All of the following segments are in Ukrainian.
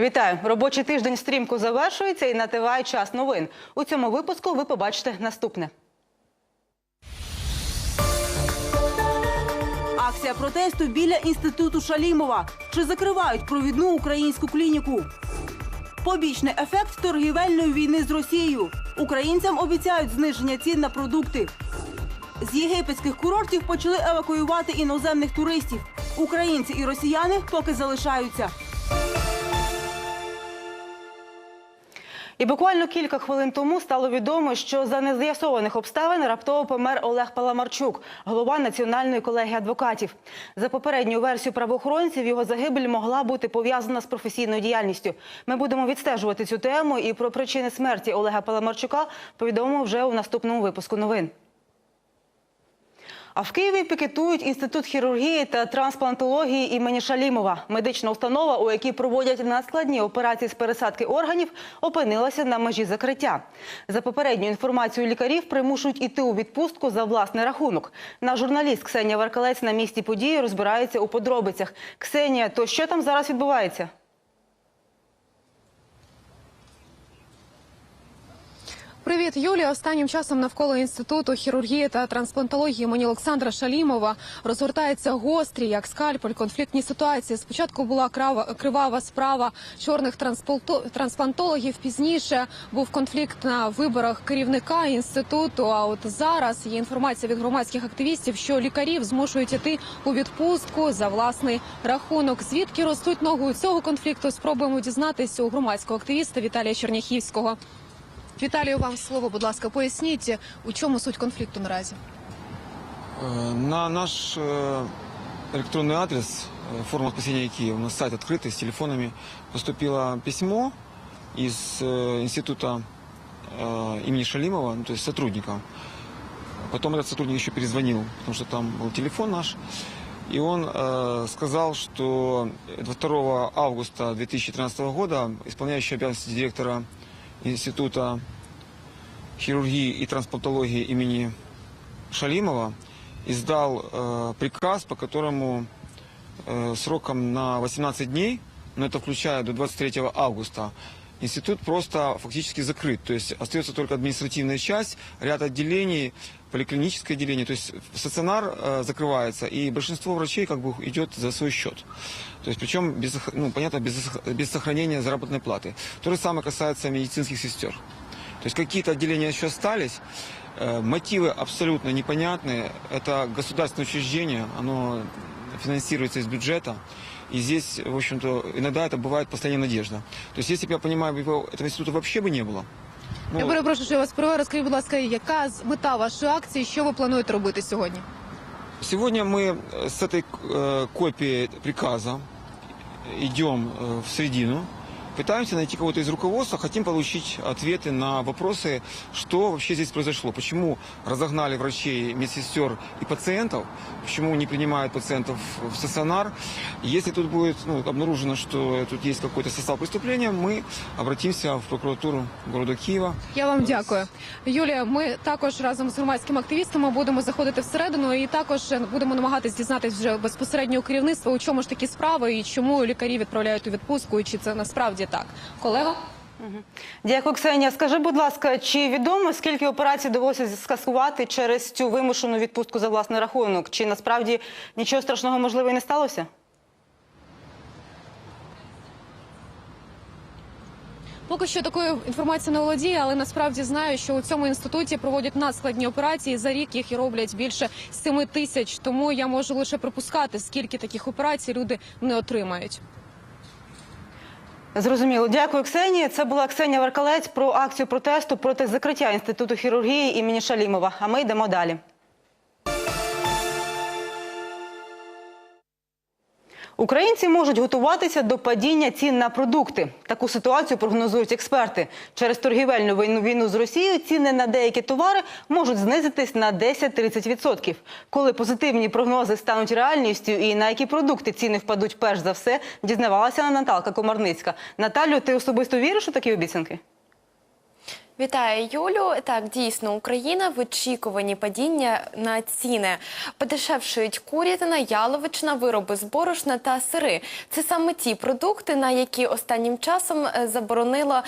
Вітаю! Робочий тиждень стрімко завершується і нативає час новин. У цьому випуску ви побачите наступне. Акція протесту біля інституту Шалімова. Чи закривають провідну українську клініку? Побічний ефект торгівельної війни з Росією. Українцям обіцяють зниження цін на продукти. З єгипетських курортів почали евакуювати іноземних туристів. Українці і росіяни поки залишаються. І буквально кілька хвилин тому стало відомо, що за нез'ясованих обставин раптово помер Олег Паламарчук, голова національної колегії адвокатів. За попередню версію правоохоронців його загибель могла бути пов'язана з професійною діяльністю. Ми будемо відстежувати цю тему і про причини смерті Олега Паламарчука повідомимо вже у наступному випуску новин. А в Києві пікетують інститут хірургії та трансплантології імені Шалімова. Медична установа, у якій проводять надскладні операції з пересадки органів, опинилася на межі закриття. За попередньою інформацією лікарів примушують іти у відпустку за власний рахунок. Наш журналіст Ксенія Варкалець на місці події розбирається у подробицях. Ксенія, то що там зараз відбувається? Привіт, Юлія. Останнім часом навколо інституту хірургії та трансплантології імені Олександра Шалімова розгортаються гострі, як скальпель, конфліктні ситуації. Спочатку була кривава справа чорних транспланто- трансплантологів. Пізніше був конфлікт на виборах керівника інституту. А от зараз є інформація від громадських активістів, що лікарів змушують іти у відпустку за власний рахунок. Звідки ростуть ноги у цього конфлікту? Спробуємо дізнатися у громадського активіста Віталія Черняхівського. Віталію, вам слово, будь ласка, поясніть, у чому суть конфлікту наразі? Э, На наш э, электронный адрес э, форма спасения Киев, у нас сайт открытый с телефонами, поступило письмо из э, института э, имени Шалимова, ну, то есть сотрудника. Потом этот сотрудник еще перезвонил, потому что там был телефон наш. И он э, сказал, что 2 августа 2013 года исполняющий обязанности директора Института хирургии и трансплантологии имени Шалимова издал э, приказ, по которому э, сроком на 18 дней, но это включая до 23 августа, институт просто фактически закрыт. То есть остается только административная часть, ряд отделений, поликлиническое отделение. То есть стационар э, закрывается, и большинство врачей как бы идет за свой счет. То есть причем, без, ну, понятно, без, без сохранения заработной платы. То же самое касается медицинских сестер. То есть какие-то отделения еще остались. Э, Мотивы абсолютно непонятные. Это государственное учреждение, оно финансируется из бюджета. И здесь, в общем-то, иногда это бывает последняя надежда. То есть, если бы я понимаю, его, этого института вообще бы не было. ну, Я перепрошую, що я вас перебиваю. Розкажіть, будь ласка, яка з- мета вашої акції, що ви плануєте робити сьогодні? Сегодня мы э, с этой э, копией приказа идем э, в середину, пытаемся найти кого-то из руководства, хотим получить ответы на вопросы, что вообще здесь произошло, почему разогнали врачей, медсестер и пациентов, почему не принимают пациентов в стационар. Если тут будет ну, обнаружено, что тут есть какой-то состав преступления, мы обратимся в прокуратуру города Киева. Я вам дякую, Юлія. Ми також разом з громадськими активістами будемо заходити всередину і також будемо намагатись дізнатися вже безпосередньо у керівництва, у чому ж такі справи і чому лікарі відправляють у відпустку, і чи це насправді так, колега. Дякую, Ксенія. Скажи, будь ласка, чи відомо скільки операцій довелося скасувати через цю вимушену відпустку за власний рахунок? Чи насправді нічого страшного можливо і не сталося? Поки що такої інформації не володіє, але насправді знаю, що у цьому інституті проводять надскладні операції. За рік їх і роблять більше 7 тисяч. Тому я можу лише припускати, скільки таких операцій люди не отримають. Зрозуміло. Дякую, Ксенія. Це була Ксенія Варкалець про акцію протесту проти закриття інституту хірургії імені Шалімова. А ми йдемо далі. Українці можуть готуватися до падіння цін на продукти. Таку ситуацію прогнозують експерти. Через торгівельну війну з Росією ціни на деякі товари можуть знизитись на 10-30%. Коли позитивні прогнози стануть реальністю і на які продукти ціни впадуть перш за все, дізнавалася Наталка Комарницька. Наталю, ти особисто віриш у такі обіцянки? Вітаю, Юлю. Так, дійсно, Україна в очікуванні падіння на ціни. Подешевшують курятина, яловичина, вироби з борошна та сири. Це саме ті продукти, на які останнім часом е, заборонила,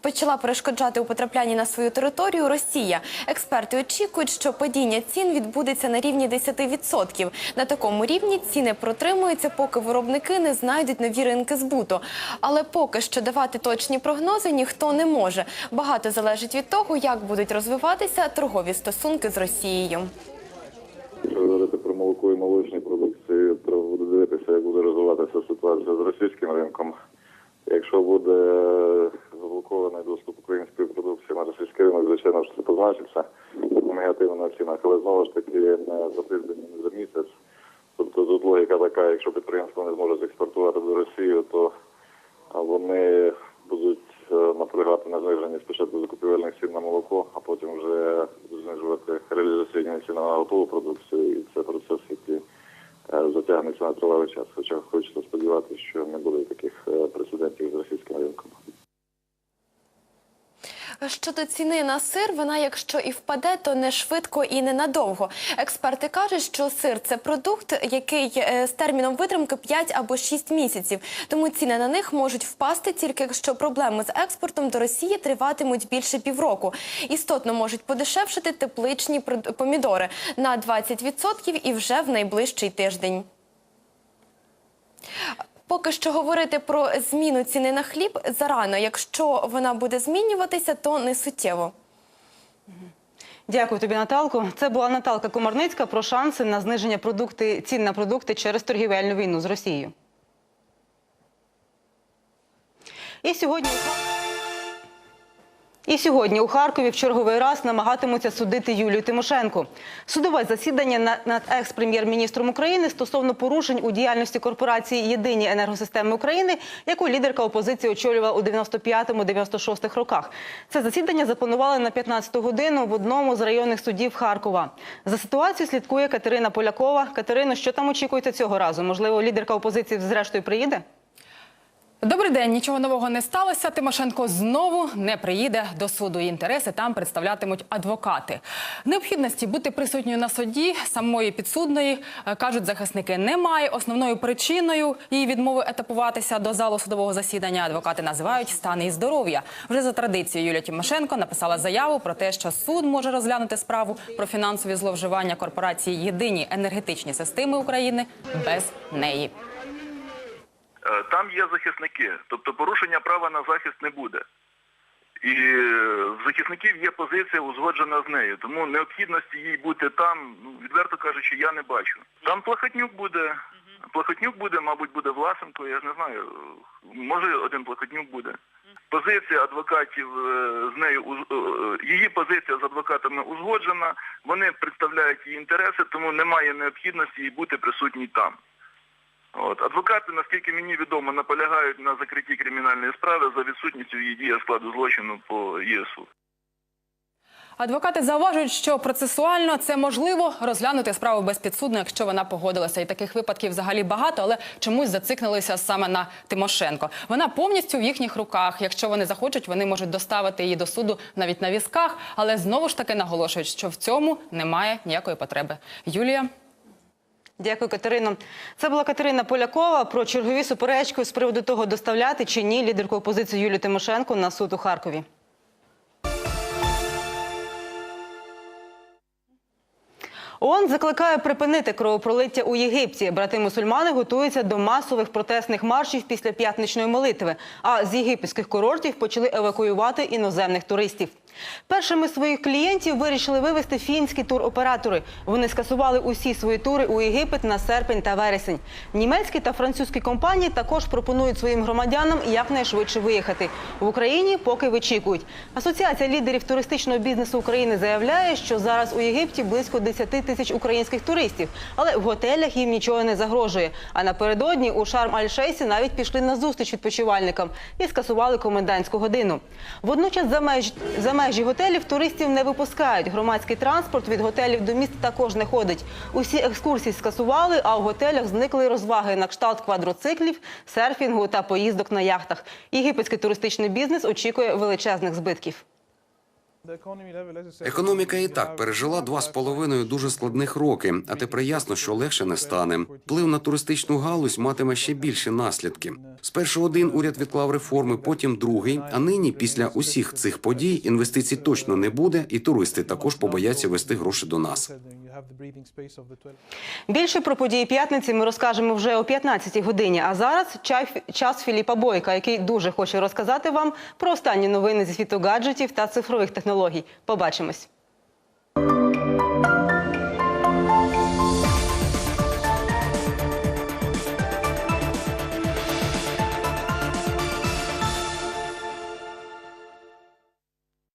почала перешкоджати у потраплянні на свою територію Росія. Експерти очікують, що падіння цін відбудеться на рівні 10%. На такому рівні ціни протримуються, поки виробники не знайдуть нові ринки збуту. Але поки що давати точні прогнози ніхто не може. Багато залежить від того, як будуть розвиватися торгові стосунки з Росією. Якщо говорити про молоко і молочні продукції, треба буде дивитися, як буде розвиватися ситуація з російським ринком. Якщо буде заблокований доступ української продукції на російський ринок, звичайно, що це позначиться негативно на цінах, але знову ж таки не за тиждень, не за місяць. Тобто тут логіка така, якщо підприємство не зможе експортувати до Росії, то вони будуть е, наполягати на зниженні спочатку закупівельних цін на молоко, а потім вже будуть знижувати ціни на готову продукцію. І це процес, який е, затягнеться на тривалий час. Хоча хочеться сподіватися, що не буде таких е, прецедентів з російським ринком. Щодо ціни на сир, вона, якщо і впаде, то не швидко і ненадовго. Експерти кажуть, що сир це продукт, який е, з терміном витримки 5 або 6 місяців. Тому ціни на них можуть впасти тільки якщо проблеми з експортом до Росії триватимуть більше півроку. Істотно можуть подешевшити тепличні помідори на 20% і вже в найближчий тиждень. Поки що говорити про зміну ціни на хліб зарано. Якщо вона буде змінюватися, то не суттєво. Дякую тобі, Наталко. Це була Наталка Комарницька про шанси на зниження продукти, цін на продукти через торгівельну війну з Росією. І сьогодні. І сьогодні у Харкові в черговий раз намагатимуться судити Юлію Тимошенко. Судове засідання на- над екс-прем'єр-міністром України стосовно порушень у діяльності корпорації Єдині енергосистеми України, яку лідерка опозиції очолювала у 95-96 роках. Це засідання запланували на 15 годину в одному з районних судів Харкова. За ситуацією слідкує Катерина Полякова. Катерино, що там очікуєте цього разу? Можливо, лідерка опозиції зрештою приїде? Добрий день. Нічого нового не сталося. Тимошенко знову не приїде до суду. Інтереси там представлятимуть адвокати. Необхідності бути присутньою на суді самої підсудної е, кажуть захисники. Немає основною причиною її відмови етапуватися до залу судового засідання. Адвокати називають стан її здоров'я. Вже за традицією Юлія Тимошенко написала заяву про те, що суд може розглянути справу про фінансові зловживання корпорації Єдині енергетичні системи України без неї. Е, Там є захисники, тобто порушення права на захист не буде. І в захисників є позиція узгоджена з нею, тому необхідності їй бути там, ну, відверто кажучи, я не бачу. Там Плахотнюк буде, Плахотнюк буде, мабуть, буде Власенко, я ж не знаю, може один Плахотнюк буде. Позиція адвокатів е, з нею, е, її позиція з адвокатами узгоджена, вони представляють її інтереси, тому немає необхідності їй бути присутній там. От адвокати, наскільки мені відомо, наполягають на закритті кримінальної справи за відсутністю її дія складу злочину по ЄСУ. Адвокати зауважують, що процесуально це можливо розглянути справу безпідсудно, якщо вона погодилася. І таких випадків взагалі багато, але чомусь зацикнилися саме на Тимошенко. Вона повністю в їхніх руках. Якщо вони захочуть, вони можуть доставити її до суду навіть на візках, але знову ж таки наголошують, що в цьому немає ніякої потреби. Юлія. Дякую, Катерино. Це була Катерина Полякова про чергові суперечки з приводу того, доставляти чи ні лідерку опозиції Юлію Тимошенко на суд у Харкові. ООН закликає припинити кровопролиття у Єгипті. Брати-мусульмани готуються до масових протестних маршів після п'ятничної молитви. А з єгипетських курортів почали евакуювати іноземних туристів. Першими своїх клієнтів вирішили вивезти фінські туроператори. Вони скасували усі свої тури у Єгипет на серпень та вересень. Німецькі та французькі компанії також пропонують своїм громадянам якнайшвидше виїхати. В Україні поки вичікують. Асоціація лідерів туристичного бізнесу України заявляє, що зараз у Єгипті близько 10 тисяч українських туристів, але в готелях їм нічого не загрожує. А напередодні у Шарм-Аль-Шейсі навіть пішли на зустріч відпочивальникам і скасували комендантську годину. Водночас за меж за межі готелів туристів не випускають. Громадський транспорт від готелів до міст також не ходить. Усі екскурсії скасували, а у готелях зникли розваги на кшталт квадроциклів, серфінгу та поїздок на яхтах. Єгипетський туристичний бізнес очікує величезних збитків. Економіка і так пережила два з половиною дуже складних роки, а тепер ясно, що легше не стане. Вплив на туристичну галузь матиме ще більші наслідки. Спершу один уряд відклав реформи, потім другий. А нині, після усіх цих подій, інвестицій точно не буде, і туристи також побояться вести гроші до нас. Більше про події п'ятниці ми розкажемо вже о 15-й годині. А зараз час Філіпа Бойка, який дуже хоче розказати вам про останні новини зі світу гаджетів та цифрових технологій. Побачимось.